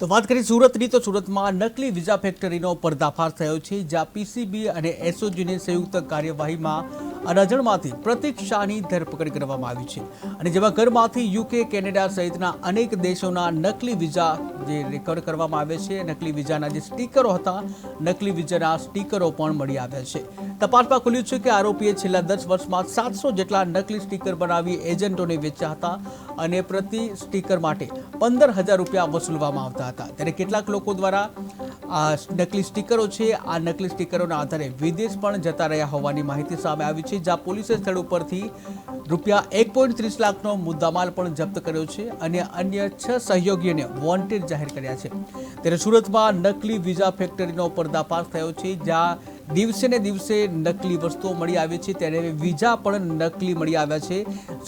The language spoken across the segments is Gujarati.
તો વાત કરીએ સુરતની, તો સુરતમાં નકલી વિઝા ફેક્ટરીનો પર્દાફાશ થયો છે, જ્યાં પીસીબી અને એસઓજીની સંયુક્ત કાર્યવાહીમાં અડાજણમાંથી પ્રતિક શાહની ધરપકડ કરવામાં આવી છે. અને જેમાં ઘરમાંથી યુકે, કેનેડા સહિતના અનેક દેશોના નકલી વિઝા જે રેકોર્ડ કરવામાં આવે છે, નકલી વિઝાના જે સ્ટીકરો હતા, નકલી વિઝાના સ્ટીકરો પણ મળી આવ્યા છે. તપાસમાં ખુલ્યું છે કે આરોપીએ છેલ્લા દસ વર્ષમાં સાતસો જેટલા નકલી સ્ટીકર બનાવી એજન્ટોને વેચ્યા હતા અને પ્રતિ સ્ટીકર માટે પંદર હજાર રૂપિયા વસૂલવામાં આવતા હતા. ત્યારે કેટલાક લોકો દ્વારા આ નકલી સ્ટીકરો છે, આ નકલી સ્ટીકરોના આધારે વિદેશ પણ જતા રહ્યા હોવાની માહિતી સામે આવી છે. જ્યાં પોલીસે સ્થળ ઉપરથી રૂપિયા એક પોઈન્ટ ત્રીસ લાખનો મુદ્દામાલ પણ જપ્ત કર્યો છે અને અન્ય છ સહયોગીઓને વોન્ટેડ જાહેર કર્યા છે. ત્યારે સુરતમાં નકલી વિઝા ફેક્ટરીનો પર્દાફાશ થયો છે, જ્યાં દિવસે ને દિવસે નકલી વસ્તુઓ મળી આવી છે, ત્યારે વિઝા પણ નકલી મળી આવ્યા છે.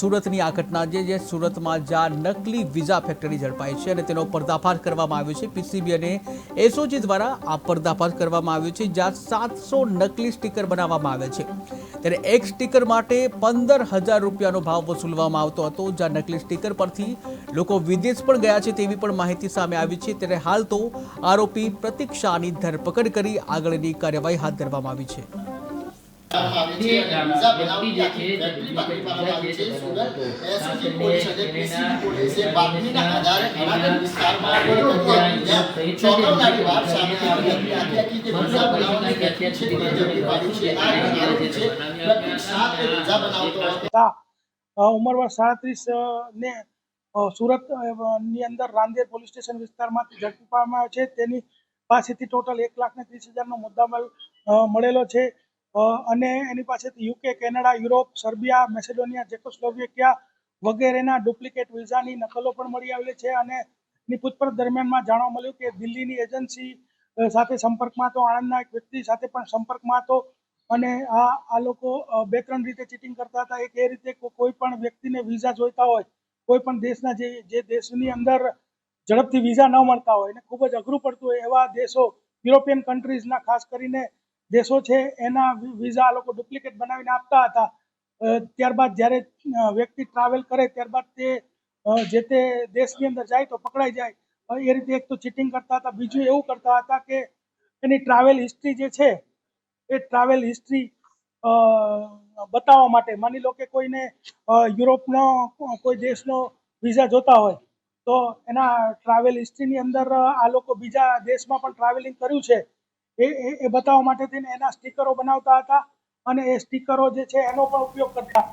સુરતની આ ઘટના જે જે સુરતમાં જ્યાં નકલી વિઝા ફેક્ટરી ઝડપાઈ છે અને તેનો પર્દાફાશ કરવામાં આવ્યો છે. પીસીબી અને એસઓજી દ્વારા આ પર્દાફાશ કરવામાં આવ્યો છે, જ્યાં સાતસો નકલી સ્ટીકર બનાવવામાં આવે છે. ત્યારે એક સ્ટીકર માટે પંદર હજાર રૂપિયાનો ભાવ વસૂલવામાં આવતો હતો, જ્યાં નકલી સ્ટીકર પરથી લોકો વિદેશ પણ ગયા છે તેવી પણ માહિતી સામે આવી છે. ત્યારે હાલ તો આરોપી પ્રતિક્ષાની ધરપકડ કરી આગળની કાર્યવાહી હાથ ધરવામાં આવી છે. હતા અ, સાડત્રીસ ને સુરતની અંદર રાંદેર પોલીસ સ્ટેશન વિસ્તારમાંથી ઝડપી પાડવામાં આવે છે તેની પાસેથી ટોટલ એક લાખ ને ત્રીસ હજારનો મુદ્દામાલ મળેલો છે અને એની પાસેથી UK Canada Europe Serbia Macedonia Czechoslovakia વગેરેના ડુપ્લિકેટ વિઝાની નકલો પણ મળી આવેલી છે અને ની પૂછપરછ દરમિયાનમાં જાણવા મળ્યું કે દિલ્હીની એજન્સી સાથે સંપર્કમાં હતો, આણંદના એક વ્યક્તિ સાથે પણ સંપર્કમાં હતો અને આ આ લોકો બે ત્રણ રીતે ચીટિંગ કરતા હતા. એક એ રીતે કોઈ પણ વ્યક્તિને વિઝા જોઈતા હોય, કોઈ પણ દેશના જે જે દેશની અંદર ઝડપથી વિઝા ન મળતા હોય અને ખૂબ જ અઘરું પડતું હોય એવા દેશો, યુરોપિયન કન્ટ્રીઝના ખાસ કરીને દેશો છે, એના વિઝા લોકો ડુપ્લિકેટ બનાવીને આપતા હતા. ત્યારબાદ જ્યારે વ્યક્તિ ટ્રાવેલ કરે, ત્યારબાદ તે જે તે દેશની અંદર જાય તો પકડાઈ જાય. એ રીતે એક તો ચીટિંગ કરતા હતા, બીજું એવું કરતા હતા કે એની ટ્રાવેલ હિસ્ટ્રી જે છે, એ ટ્રાવેલ હિસ્ટ્રી બતાવવા માટે. માની લો કે કોઈને યુરોપનો, કોઈ દેશનો વિઝા જોતા હોય, તો એના ટ્રાવેલ હિસ્ટ્રીની અંદર આ લોકો બીજા દેશમાં પણ ટ્રાવેલિંગ કર્યું છે. એ- એ બતાવવા માટે થઈને એના સ્ટીકરો બનાવતા હતા અને એ સ્ટીકરો જે છે એનો પણ ઉપયોગ કરતા